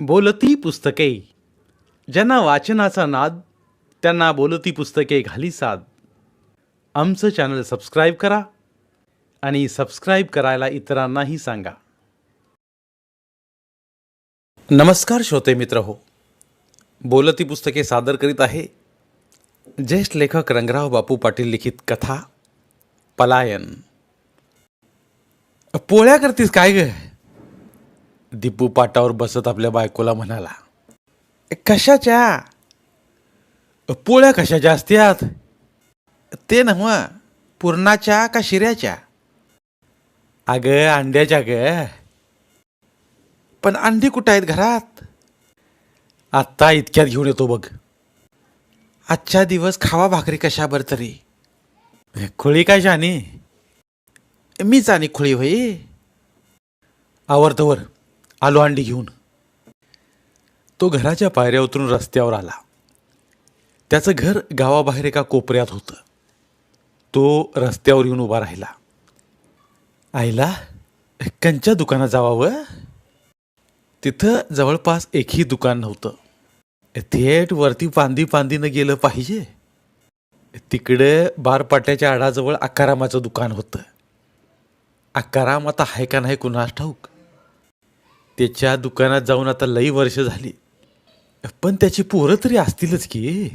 बोलती पुस्तके. ज्यांना वाचनाचा नाद त्यांना बोलती पुस्तके घाली साद. आमचं चॅनल सबस्क्राईब करा आणि सबस्क्राईब करायला इतरांनाही सांगा. नमस्कार श्रोते मित्र हो. बोलती पुस्तके सादर करीत आहे ज्येष्ठ लेखक रंगराव बापू पाटील लिखित कथा पलायन. पोळ्या करतीस काय ग? दीपू पाटावर बसत आपल्या बायकोला म्हणाला कशाच्या? पोळ्या कशाच्या असत्यात? ते नव पुरणाच्या का शिऱ्याच्या? अगं अंड्याच्या ग. पण अंडी कुठं आहेत घरात? आत्ता इतक्यात घेऊन येतो बघ. आजच्या दिवस खावा भाकरी कशाबर तरी. खुळी काय जाणी मीच आणि खुळी होई. आवरतवर आलो अंडी घेऊन. तो घराच्या पायऱ्या उतरून रस्त्यावर आला. त्याचं घर गावाबाहेर एका कोपऱ्यात होतं. तो रस्त्यावर येऊन उभा राहिला. आईला कंच्या दुकानात जावावं तिथं जवळपास एकही दुकान नव्हतं. थेट वरती पांदी पांदीनं गेलं पाहिजे. तिकडे बारपाट्याच्या आडाजवळ आकारामाचं दुकान होतं. आकाराम आता आहे का नाही कुणास ठाऊक? त्याच्या दुकानात जाऊन आता लई वर्ष झाली. पण त्याची पोरं तरी असतीलच की.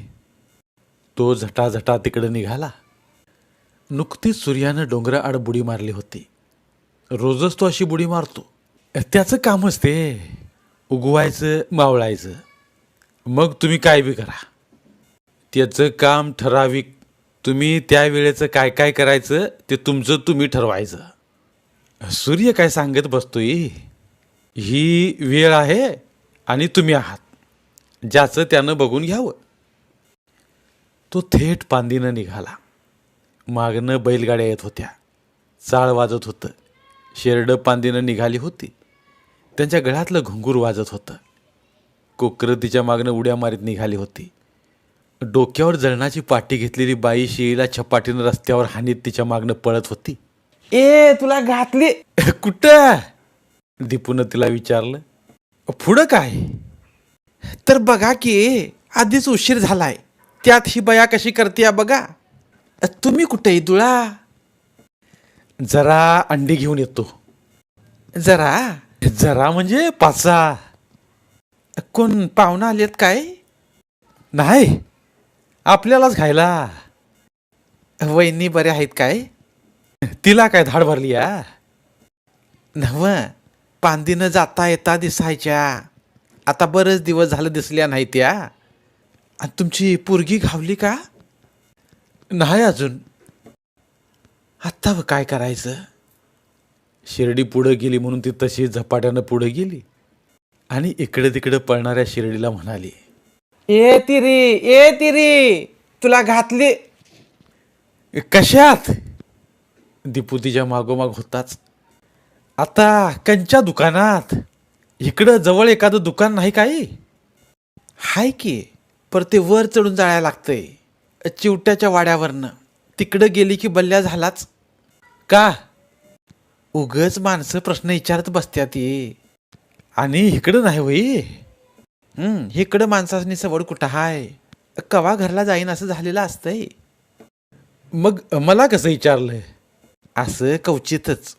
तो झटाझटा तिकडे निघाला. नुकतीच सूर्यानं डोंगराआड बुडी मारली होती. रोजच तो अशी बुडी मारतो. त्याचं कामच ते. उगवायचं मावळायचं. मग तुम्ही काय बी करा. त्याचं काम ठराविक. तुम्ही त्या वेळेचं काय काय करायचं ते तुमचं तुम्ही ठरवायचं. सूर्य काय सांगत बसतोय? ही वेळ आहे आणि तुम्ही आहात. ज्याचं त्यानं बघून घ्यावं. तो थेट पांदीनं निघाला. मागनं बैलगाड्या येत होत्या. चाळ वाजत होतं. शेरडं पांदीनं निघाली होती. त्यांच्या गळ्यातलं घुंगूर वाजत होतं. कोकरं तिच्या मागनं उड्या मारीत निघाली होती. डोक्यावर जळणाची पाटी घेतलेली बाई शिळीला छपाटीनं रस्त्यावर हानीत तिच्या मागनं पळत होती. ए तुला घातली. कुठं? दीपून तिला विचारलं पुढं काय? तर बघा की आधीच उशीर झालाय. त्यात ही बया कशी करते बघा. तुम्ही कुठे दुळा. जरा अंडी घेऊन येतो. जरा? जरा म्हणजे पाचा. कोण पाहुणा आलेत काय? नाही आपल्यालाच खायला वहिनी बरे आहेत काय? तिला काय धाड भरली या? नव पांदीनं जाता येता दिसायच्या. आता बरेच दिवस झालं दिसल्या नाही त्या. आणि तुमची पोरगी घावली का? नाही अजून. आत्ता व काय करायचं? शिर्डी पुढं गेली म्हणून ती तशी झपाट्यानं पुढं गेली. आणि इकडे तिकडे पळणाऱ्या शिर्डीला म्हणाली ए तिरी ए तिरी तुला घातली कशात? दीपू तिच्या मागोमाग होताच. आता कंच्या दुकानात. इकडं जवळ एखादं दुकान नाही काही? हाय की पर ते वर चढून जाळायला लागतंय. चिवट्याच्या वाड्यावरनं. तिकडं गेली की बल्ल्या झालाच. का? उगच माणसं प्रश्न विचारत बसत्यात ये आणि इकडं नाही वई इकडं माणसासनी सवड कुठं हाय? कवा घरला जाईन असं झालेलं असतंय. मग मला कसं विचारलं? असं कवचितच.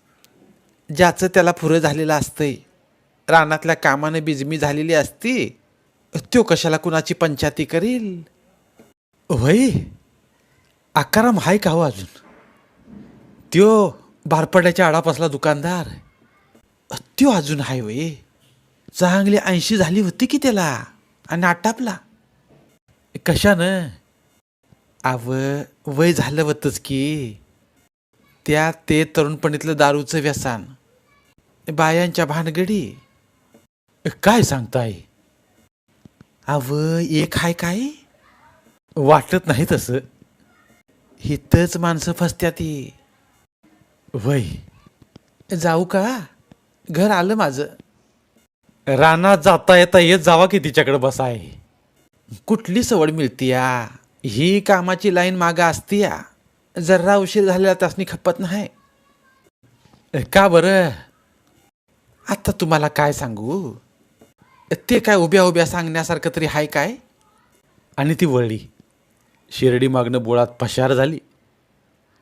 ज्याचं त्याला फुरं झालेलं असतंय रानातल्या कामानं बिजमी झालेली असती त्यो कशाला कुणाची पंचायती करील? वय आकाराम हाय का हो अजून? त्यो बारपड्याच्या आडापासला दुकानदार त्यो अजून हाय वय. चांगली ऐंशी झाली होती की त्याला? आणि आटापला? कशानं? आव वय झालं होतंच की. त्या ते तरुणपणीतलं दारूचं व्यसन. बायांच्या भानगडी. काय सांगताय? अव एक हाय काय? वाटत नाही तसं. हिथंच माणसं फसत्या ती. वय. जाऊ का? घर आलं माझं. रानात जाता येता येत जावा की तिच्याकडे बसाय. कुठली सवड मिळती या ही कामाची लाईन मागं असती या जर्रा उशीर झालेला तासनी खपत नाही. का बरं? आता तुम्हाला काय सांगू? ते काय उभ्या उभ्या सांगण्यासारखं तरी हाय काय? आणि ती वळली. शिर्डी मागणं बोळात पशार झाली.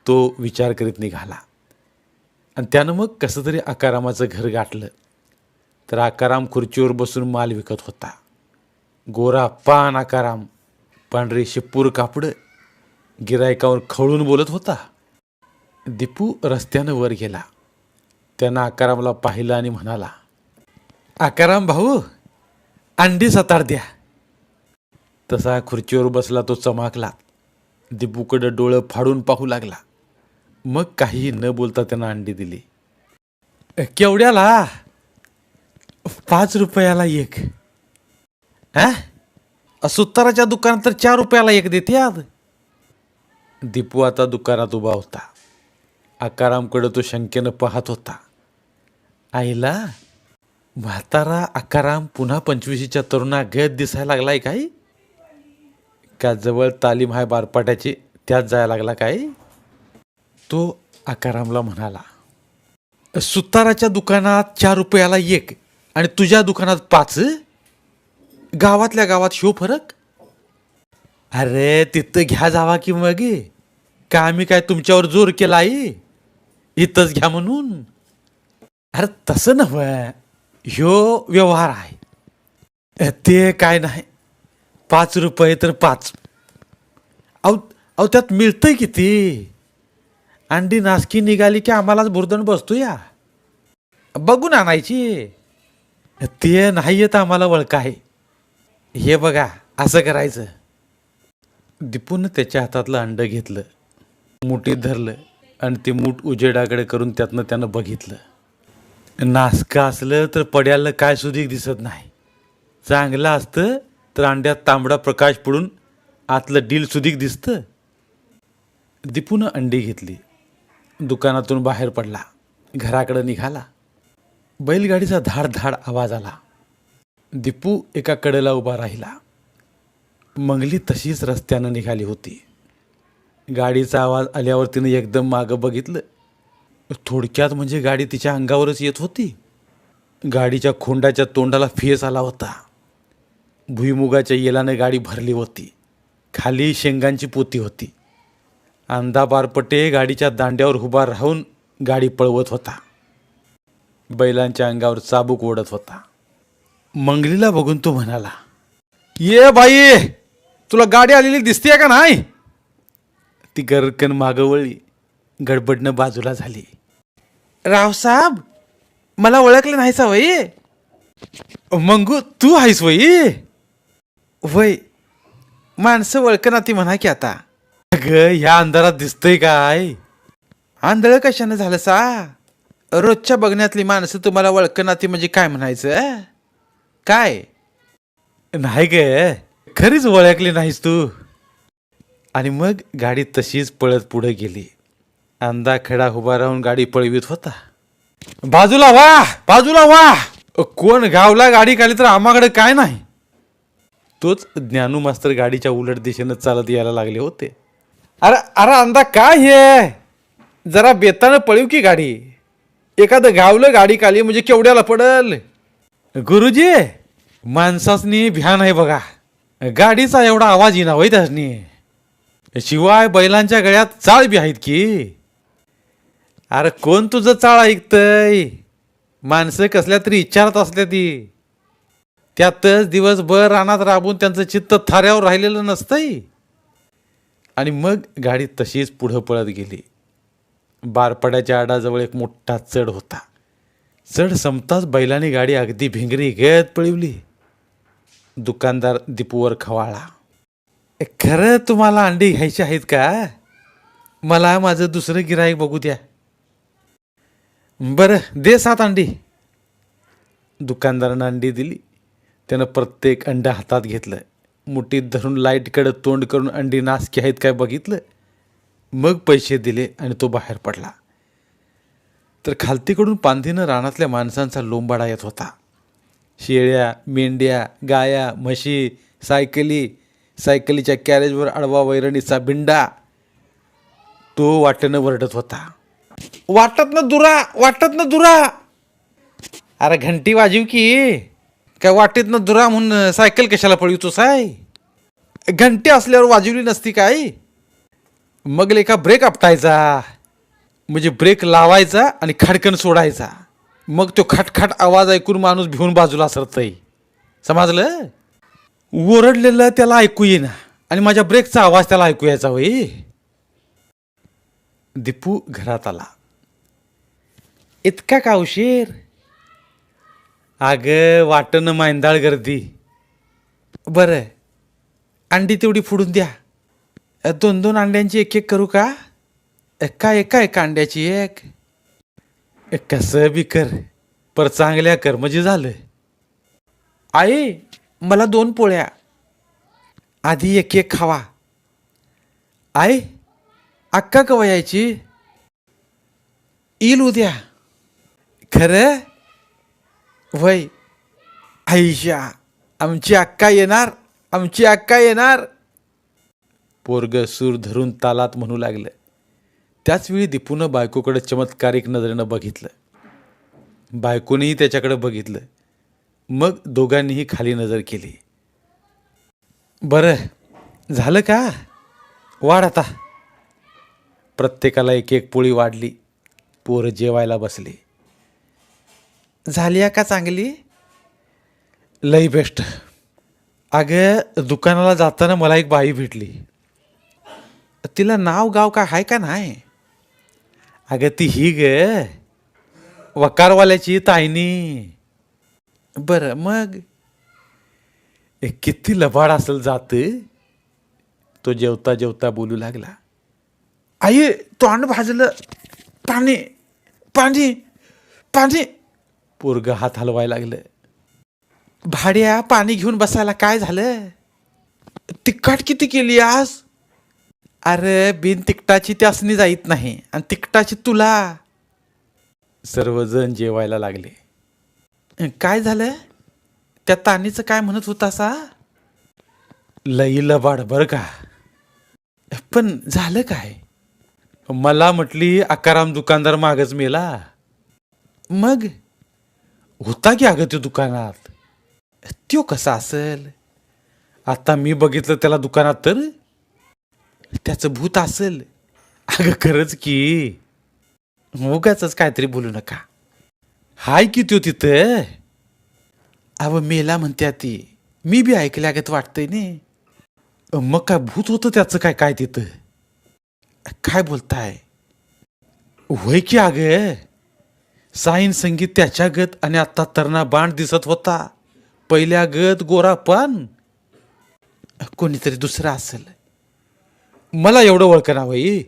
तो विचार करीत निघाला. आणि त्यानं मग कसं तरी आकारामाचं घर गाठलं. तर आकाराम खुर्चीवर बसून माल विकत होता. गोरा पान आकाराम पांढरे शिपूर कापडं. गिरायकावर खवळून बोलत होता. दीपू रस्त्यानं वर गेला. त्यानं आकारामला पाहिलं आणि म्हणाला आकाराम भाऊ अंडी सतार द्या. तसा खुर्चीवर बसला तो चमाकला. दीपूकडं डोळं फाडून पाहू लागला. मग काही न बोलता त्यानं अंडी दिली. केवढ्याला? पाच रुपयाला एक. हा सुताराच्या दुकानात तर चार रुपयाला एक देते आज. दीपू आता दुकानात उभा होता. आकारामकडं तो शंकेनं पाहत होता. आईला म्हातारा आकाराम पुन्हा पंचवीशीच्या तरुणा गैद दिसायला लागलाय काय? का जवळ तालीम आहे बारपाट्याची त्यात जायला लागला काय? तो आकारामला म्हणाला सुताराच्या दुकानात चार रुपयाला एक आणि तुझ्या दुकानात पाच? गावातल्या गावात शो फरक? अरे तिथं घ्या जावा की मग. का आम्ही काय तुमच्यावर जोर केला आई? इथंच घ्या म्हणून. अरे तसं नव्हे. ह्यो व्यवहार आहे. ते काय नाही. पाच रुपये तर पाच. अहो अहो त्यात मिळतंय किती? अंडी नासकी निघाली की आम्हालाच बुरदण बसतो या बघून आणायची. ते नाही येत आम्हाला वळका आहे. हे बघा असं करायचं. दिपून त्याच्या हातातलं अंड घेतलं. मुठीत धरलं आणि ते मूठ उजेडाकडे करून त्यातनं त्यानं बघितलं. नासकं असलं तर पड्याला काय सुधीक दिसत नाही. चांगलं असतं तर अंड्यात तांबडा प्रकाश पडून आतलं डील सुधीक दिसतं. दीपूनं अंडी घेतली. दुकानातून बाहेर पडला. घराकडं निघाला. बैलगाडीचा धाड धाड आवाज आला. दीपू एका कडेला उभा राहिला. मंगली तशीच रस्त्यानं निघाली होती. गाडीचा आवाज आल्यावर तिनं एकदम मागं बघितलं. थोडक्यात म्हणजे गाडी तिच्या अंगावरच येत होती. गाडीच्या खोंडाच्या तोंडाला फेस आला होता. भुईमुगाच्या येलानं गाडी भरली होती. खाली शेंगांची पोती होती. अंधापारपटे गाडीच्या दांड्यावर उभा राहून गाडी पळवत होता. बैलांच्या अंगावर चाबूक ओढत होता. मंगलीला बघून तो म्हणाला ये बाई तुला गाडी आलेली दिसते का नाही? ती गरकन मागं वळली. गडबडनं बाजूला झाली. रावसाहेब मला ओळखलं नाही सा वय मंगू तू आहेस वय वय माणसं ओळखना ती म्हणा की आता. अगं ह्या अंधारात दिसतंय काय? आंधळ कशानं झालं सा? रोजच्या बघण्यातली माणसं तुम्हाला ओळखना ती म्हणजे काय म्हणायचं काय? नाही ग खरीच ओळखली नाहीस तू. आणि मग गाडी तशीच पळत पुढे गेली. अंदा खडा उभा राहून गाडी पळवीत होता. बाजूला वा बाजूला वा कोण गावला गाडी काढली तर आम्हाकडे काय नाही? तोच ज्ञानू मास्तर गाडीच्या उलट दिशेनं चालत यायला लागले होते. अरे अरे अंदा काय हे? जरा बेतानं पळीव की गाडी? एखादं गावलं गाडी काली म्हणजे केवढ्याला पडल? गुरुजी माणसासनी भ्यान आहे बघा. गाडीचा एवढा आवाज येणार होय त्यासनी शिवाय बैलांच्या गळ्यात चाळ बी आहेत की? अरे कोण तुझं चाळ ऐकतय? माणसं कसल्या तरी इच्छारत असल्या ती. त्यातच दिवसभर रानात राबून त्यांचं चित्त थाऱ्यावर राहिलेलं नसतंय. आणि मग गाडी तशीच पुढं पळत गेली. बारपड्याच्या आडाजवळ एक मोठा चढ होता. चढ संपताच बैलाने गाडी अगदी भिंगरी गत पळवली. दुकानदार दीपूवर खवाळा. खरं तुम्हाला अंडी घ्यायची आहेत का? मला माझं दुसरं गिराईक बघू द्या. बरं दे सात अंडी. दुकानदारानं अंडी दिली. त्यानं प्रत्येक अंडा हातात घेतलं. मुठीत धरून लाईटकडं तोंड करून अंडी नासकी आहेत काय बघितलं? मग पैसे दिले आणि तो बाहेर पडला. तर खालतीकडून पांधीनं रानातल्या माणसांचा लोंबाडा येत होता. शेळ्या मेंढ्या गाया म्हशी सायकली सायकलीच्या कॅरेजवर आडवा वैरणीचा बिंडा. तो वाटेनं वरडत होता. वाटत ना दुरा वाटत ना दुरा. अरे घंटी वाजीव की. काय वाटेत ना दुरा म्हणून सायकल कशाला पळवितो साय? घंटी असल्यावर वाजवली नसती काय? मग लेखा ब्रेक आपटायचा. म्हणजे ब्रेक लावायचा आणि खडकन सोडायचा. मग तो खटखट आवाज ऐकून माणूस भिवून बाजूला सरतय. समजलं? ओरडलेलं त्याला ऐकू येईना. आणि माझ्या ब्रेकचा आवाज त्याला ऐकू यायचा होई दीपू घरात आला. इतका का उशीर? अगं वाटणं मांदाळ गर्दी. बरं अंडी तेवढी फोडून द्या. दोन दोन अंड्यांची एक एक करू का? एका एका एका अंड्याची एक. कसं बी कर पर चांगल्या कर म्हणजे झालं. आई मला दोन पोळ्या. आधी एक एक खावा. आई अक्का कवा यायची? येईल उद्या. खरं? वय. आईशा आमची अक्का येणार. आमची अक्का येणार. पोरग सूर धरून तालात म्हणू लागलं. त्याचवेळी दीपूनं बायकोकडे चमत्कारिक नजरेनं बघितलं. बायकोनेही त्याच्याकडे बघितलं. मग दोघांनीही खाली नजर केली. बरं झालं का? वाढ आता. प्रत्येकाला एक एक पोळी वाढली. पोरं जेवायला बसली. झाली आहे का चांगली? लई बेस्ट. अगं दुकानाला जाताना मला एक बाई भेटली. तिला नाव गाव का आहे का नाही? अगं ती ही ग. वकारवाल्याची ताईनी. बरं मग? ए, किती लबाड असेल जात तो जेवता जेवता बोलू लागला. आई तोंड भाजलं. पाणी पाणी पाणी. पोरग हात हलवायला लागलं. भाड्या पाणी घेऊन बसायला काय झालं? तिखट किती केली आज? अरे बिन तिकटाची त्यासनी जाईत नाही आणि तिकटाची तुला. सर्वजण जेवायला लागले. काय झालं? त्या तानीचं काय म्हणत होता असा लई लबाड बरं का. पण झालं काय? मला म्हटली अकाराम दुकानदार मागच मेला. मग? होता की अगं त्यो दुकानात? त्यो कसा असेल? आता मी बघितलं त्याला दुकानात तर? त्याचं भूत असेल. अगं खरंच की. उगाच काहीतरी बोलू नका. हाय की त्यो तिथं अव मेला म्हणत्या ती. मी बी ऐकल्यागत वाटतंय ने. मग काय भूत होतं त्याचं काय काय तिथं? काय बोलताय? होय की अग साईन संगीत त्याच्या गत आणि आत्ता तरणा बाण दिसत होता. पहिल्या गत गोरा पण. कोणीतरी दुसरा असेल. मला एवढं ओळखना वई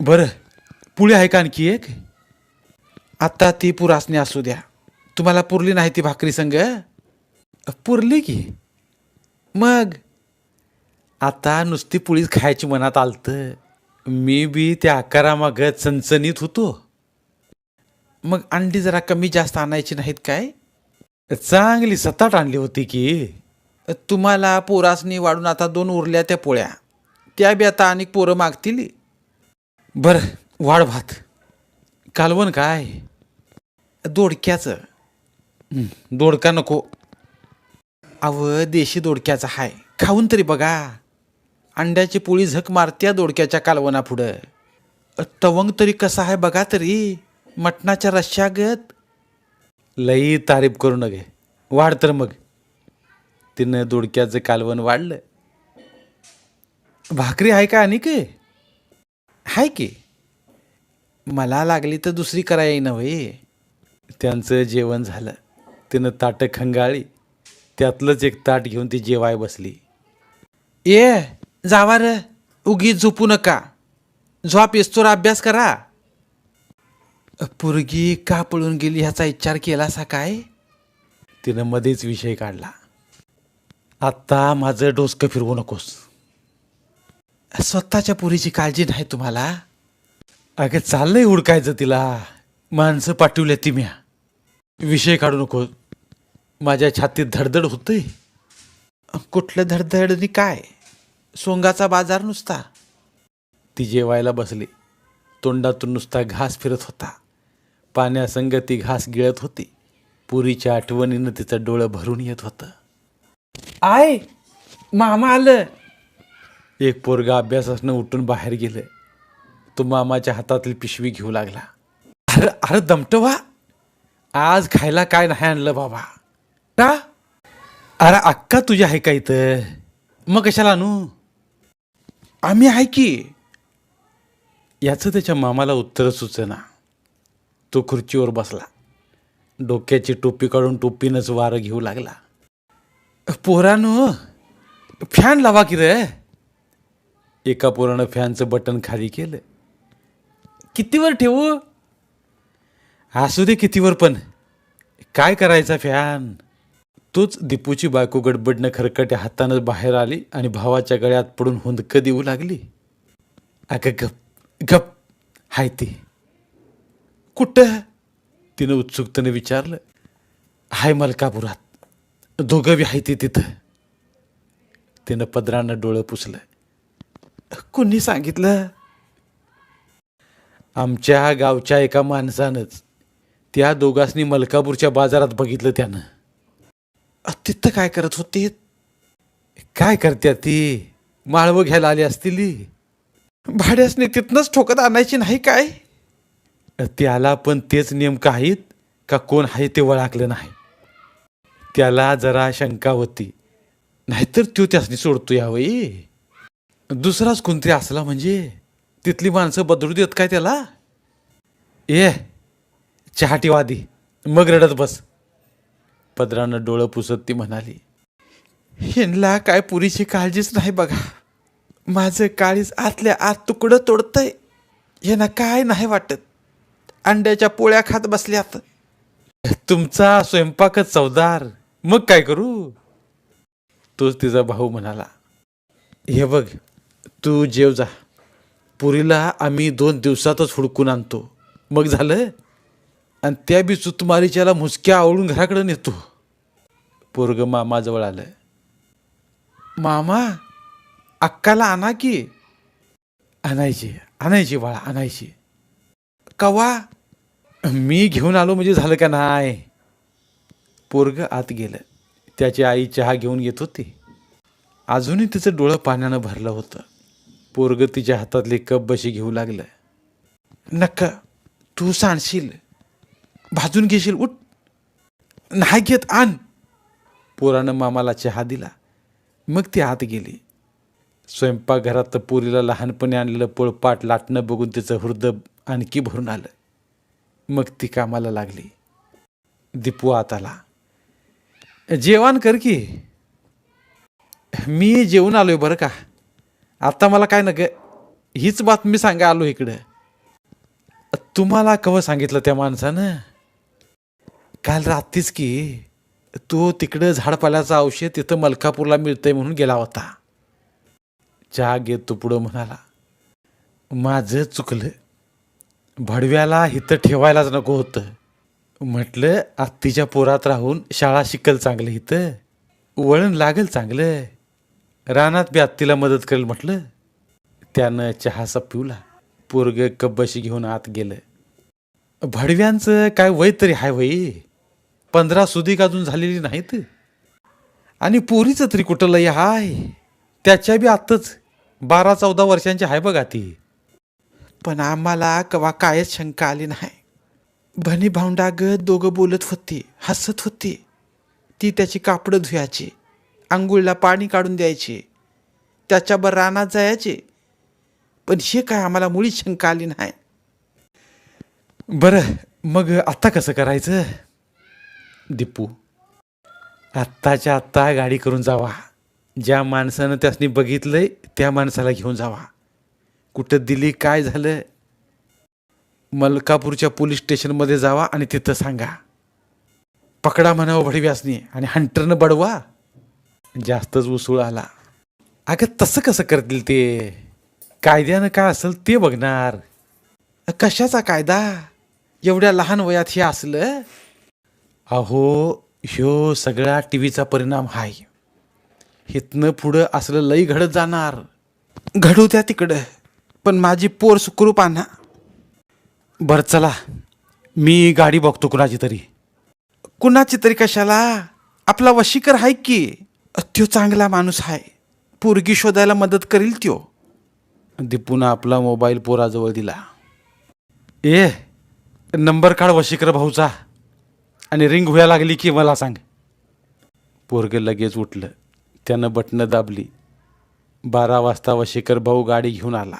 बरं पुढे आहे का आणखी एक? आता ती पुरासणी असू द्या. तुम्हाला पुरली नाही ती भाकरी संग? पुरली की. मग? आता नुसती पुळीच खायची मनात आलतं. मी बी त्या आकारामागं चणचणीत होतो. मग अंडी जरा कमी जास्त आणायची नाहीत काय? चांगली सताट आणली होती की. तुम्हाला पोरासनी वाढून आता दोन उरल्या त्या पोळ्या. त्या बी आता अनेक पोरं मागतील. बरं वाढ भात. कालवण काय? दोडक्याचं. दोडका नको. अव देशी दोडक्याचा हाय. खाऊन तरी बघा. अंड्याची पोळी झक मारत्या दोडक्याच्या कालवना पुढं तवंग तरी कसा आहे बघा तरी. मटणाच्या रश्शागत लई तारीफ करू नये वाढ तर मग. तिनं दोडक्याचं कालवण वाढलं. भाकरी आहे का आणि के? हाय की. मला लागली तर दुसरी करायला नव्हे त्यांचं जेवण झालं. तिनं ताटं खंगाळी. त्यातलंच एक ताट घेऊन ती जेवाय बसली. ये जावा र. उगी झोपू नका. झोप येस्तोर अभ्यास करा. पुरगी का पळून गेली ह्याचा विचार केलासा काय? तिनं मध्येच विषय काढला. आत्ता माझं डोसकं फिरवू नकोस. स्वतःच्या पुरीची काळजी नाही तुम्हाला? अगं चाललंय हुडकायचं तिला. माणसं पाठवल्या ती म्या. विषय काढू नको. माझ्या छातीत धडधड होतंय. कुठलं धडधड आणि काय? सोंगाचा बाजार नुसता. ती जेवायला बसली. तोंडातून नुसता घास फिरत होता. पाण्यासंग ती घास गिळत होती. पुरीच्या आठवणीनं तिचं डोळं भरून येत होतं. आय मामा आलं. एक पोरगा अभ्यासानं उठून बाहेर गेलं. तो मामाच्या हातातली पिशवी घेऊ लागला. अरे अरे दमटवा. आज खायला काय नाही आणलं बाबा. का? अरे अक्का तुझ्या आहे का इथं? मग कशाला आणू? आम्ही आहे की. याचं त्याच्या मामाला उत्तर सुचना. तो खुर्चीवर बसला. डोक्याची टोपी काढून टोपीनंच वारं घेऊ लागला. पोरानो फॅन लावा की रे. एका पोरानं फॅनचं बटन खाली केलं. कितीवर ठेवू? असू दे कितीवर पण. काय करायचा फॅन तोच दीपूची बायको गडबडनं खरकट्या हातानं बाहेर आली आणि भावाच्या गळ्यात पडून हुंदकं देऊ लागली. अगं गप गप. हाय ते. कुठं? तिनं उत्सुकतेनं विचारलं. हाय मलकापुरात. दोघं बी आहे ती तिथं. तिनं पदरानं डोळं पुसलं. कोणी सांगितलं? आमच्या गावच्या एका माणसानंच त्या दोघांनी मलकापूरच्या बाजारात बघितलं त्यानं. तिथं काय करत होते? काय करत्या ती? माळवं घ्यायला आली असतील भाड्यासने तिथनंच ठोकत आणायची नाही काय? त्याला पण तेच नेमकं आहेत का कोण आहे ते वळाकलं नाही. त्याला जरा शंका होती. नाहीतर तो त्यासनी सोडतो यावई दुसराच कोणतरी असला म्हणजे? तिथली माणसं बदलू देत काय त्याला? ए चहाटीवादी मग रडत बस. पदरानं डोळं पुसत ती म्हणाली ह्यांना काय पुरीची काळजीच नाही बघा. माझं काळीच आतल्या आत तुकडं तोडतंय. यांना काय नाही वाटत. अंड्याच्या पोळ्या खात बसल्यात. तुमचा स्वयंपाकच चवदार. मग काय करू? तोच तिचा भाऊ म्हणाला हे बघ तू जेव जा. पुरीला आम्ही दोन दिवसातच हुडकून आणतो. मग झालं? आणि त्या बी चुतमारीच्याला मुसक्या आवडून घराकडे नेतो. पोरग मामाजवळ आलं मामा अक्काला आणा की? आणायची आणायची बाळा आणायची. कवा मी घेऊन आलो म्हणजे झालं का नाही? पोरग आत गेलं. त्याची आई चहा घेऊन येत होती. अजूनही तिचं डोळं पाण्यानं भरलं होतं. पोरग तिच्या हातातली कप बशी घेऊ लागलं. नक्का तू सांडशील. भाजून घेशील उठ. नाही घेत आण. पोरानं मामाला चहा दिला. मग ती आत गेली. स्वयंपाकघरात तर पोरीला लहानपणी आणलेलं पोळपाट लाटणं बघून तिचं हृदय आणखी भरून आलं. मग ती कामाला लागली. दीपू आत आला. जेवण कर की. मी जेवून आलोय बरं का? आता मला काय नग हीच बातमी सांगा आलो इकडं. तुम्हाला कवं सांगितलं त्या माणसानं? काल रात्रीच की तो तिकडं झाडपाल्याचं औषध तिथं मलकापूरला मिळतंय म्हणून गेला होता. चहा घेत तो पुढं म्हणाला. माझं चुकलं. भडव्याला इथं ठेवायलाच नको होतं. म्हटलं आत्तीच्या पोरात राहून शाळा शिकल चांगलं इथं वळण लागल चांगलं. रानात बी आत्तीला मदत करेल म्हटलं त्यानं चहासा पिवला पोरग कब्बशी घेऊन आत गेलं. भडव्यांचं काय वय तरी हाय वय पंधरा सुधीक अजून झालेली नाहीत. आणि पोरीचं तरी कुठं लय हाय? त्याच्या बी आत्ताच बारा चौदा वर्षांची आहे बघा ती. पण आम्हाला कवा कायच शंका आली नाही. भनी भावंडागत दोघं बोलत होते हसत होते. ती त्याची कापडं धुयाची. आंघोळीला पाणी काढून द्यायचे. त्याच्यावर रानात जायचे. पण हे काय आम्हाला मुळीच शंका आली नाही. बरं मग आत्ता कसं करायचं? दिपू आत्ताच्या आत्ता गाडी करून जावा. ज्या माणसानं त्यासनी बघितलंय त्या माणसाला घेऊन जावा. कुठं दिली काय झालं? मलकापूरच्या पोलीस स्टेशनमध्ये जावा आणि तिथं सांगा. पकडा म्हणावं भडव्यासनी आणि हंटरनं बडवा. जास्तच उसूळ आला. अगं तसं कसं करतील ते? कायद्यानं काय असेल ते बघणार. कशाचा कायदा? एवढ्या लहान वयात हे असलं? अहो ह्यो सगळा टी व्हीचा परिणाम हाय. हिथनं पुढं असलं लई घडत जाणार. घडू द्या तिकडं पण माझी पोर सुखरूप आणा. बरं चला. मी गाडी बघतो कुणाची तरी. कुणाची तरी कशाला? आपला वशीकर आहे की? त्यो चांगला माणूस आहे पोरगी शोधायला मदत करील त्यो. दीपूनं आपला मोबाईल पोराजवळ दिला. ए नंबर काढ वशिकर भाऊचा. आणि रिंग व्हायला लागली की मला सांग. पोरगं लगेच उठलं. त्यानं बटणं दाबली. बारा वाजता वशिकर भाऊ गाडी घेऊन आला.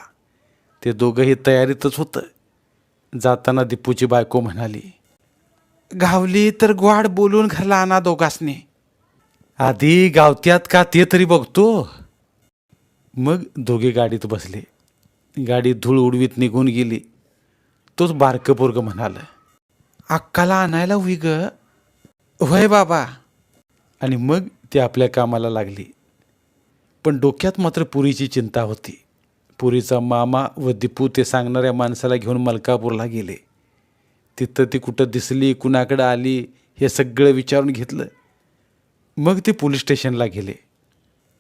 ते दोघंही तयारीतच होतं. जाताना दीपूची बायको म्हणाली गावली तर ग्वाड बोलून घरला आणा दोघासने. आधी गावत्यात का ते तरी बघतो. मग दोघे गाडीत बसले. गाडी धूळ उडवीत निघून गेली. तोच बारकं पोरगं म्हणालं अक्काला आणायला होई ग. होय बाबा. आणि मग ती आपल्या कामाला लागली. पण डोक्यात मात्र पुरीची चिंता होती. पुरीचा मामा व दीपू ते सांगणाऱ्या माणसाला घेऊन मलकापूरला गेले. तिथं ती कुठं दिसली कुणाकडं आली हे सगळं विचारून घेतलं. मग ते पोलीस स्टेशनला गेले.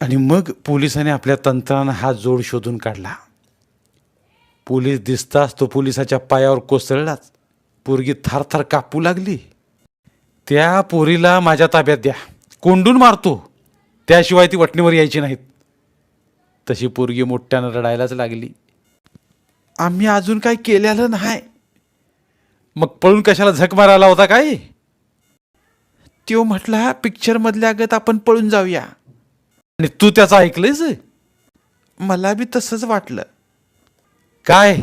आणि मग पोलिसाने आपल्या तंत्रानं हा जोड शोधून काढला. पोलीस दिसताच तो पोलिसाच्या पायावर कोसळलाच. पोरगी थारथार कापू लागली. त्या पोरीला माझ्या ताब्यात द्या. कोंडून मारतो. त्याशिवाय ती वटणीवर यायची नाहीत. तशी पोरगी मोठ्यानं रडायलाच लागली. आम्ही अजून काय केलेलं नाही. मग पळून कशाला झक मारायला होता काय? त्यो म्हटला पिक्चर मधल्या गत आपण पळून जाऊया. आणि तू त्याचं ऐकलंयस? मला बी तसंच वाटलं. काय?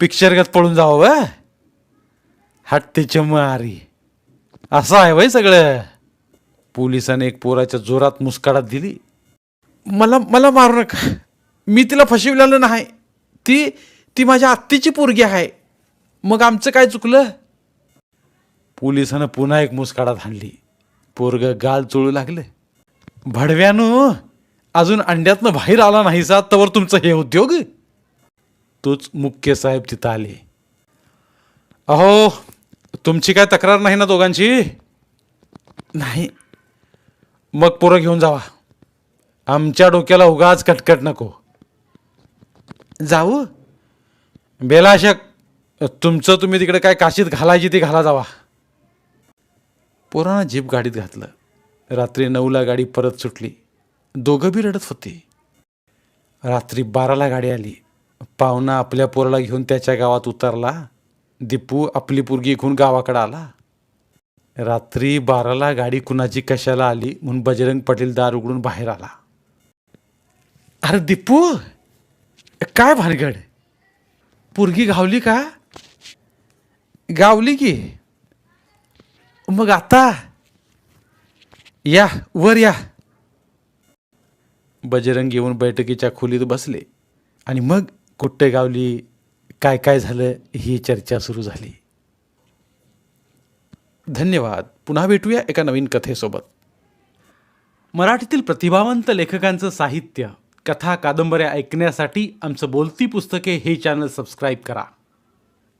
पिक्चरगत पळून जावं हट्टीच्या मारी. असं आहे वय सगळं? पोलिसाने एक पोराच्या जोरात मुस्काडात दिली. मला मला मारू नका. मी तिला फसविलेलं नाही. ती ती माझ्या आत्तीची पोरगी आहे. मग आमचं काय चुकलं? पोलिसानं पुन्हा एक मुसकाडात हाणली. पोरग गाल चोळू लागलं. भडव्यानो अजून अंड्यातनं बाहेर आला नाही सा तवर तुमचं हे उद्योग? तोच मुख्य साहेब तिथं आले. अहो तुमची काय तक्रार नाही ना दोघांची? नाही. मग पोरं घेऊन जावा. आमच्या डोक्याला उगाच कटकट नको. जाऊ? बेलाशक तुमचं तुम्ही तिकडे काय काशीत घालायची ती घाला जावा. पोरानं जीप गाडीत घातलं. रात्री नऊला गाडी परत सुटली. दोघं बी रडत होते. रात्री बाराला गाडी आली. पाहुणा आपल्या पोराला घेऊन त्याच्या गावात उतरला. दीपू आपली पोरगी घेऊन गावाकडे आला. रात्री बाराला गाडी कुणाची कशाला आली म्हणून बजरंग पाटील दार उघडून बाहेर आला. अरे दीपू काय भानगड? पोरगी घावली का? गावली की. मग आता? या वर या. बजरंग येऊन बैठकीच्या खोलीत बसले आणि मग कुठे गावली काय काय झालं ही चर्चा सुरू झाली. धन्यवाद. पुन्हा भेटूया एका नवीन कथेसोबत. मराठीतील प्रतिभावंत लेखकांचं साहित्य कथा कादंबऱ्या ऐकण्यासाठी आमचं बोलती पुस्तके हे चॅनल सबस्क्राईब करा.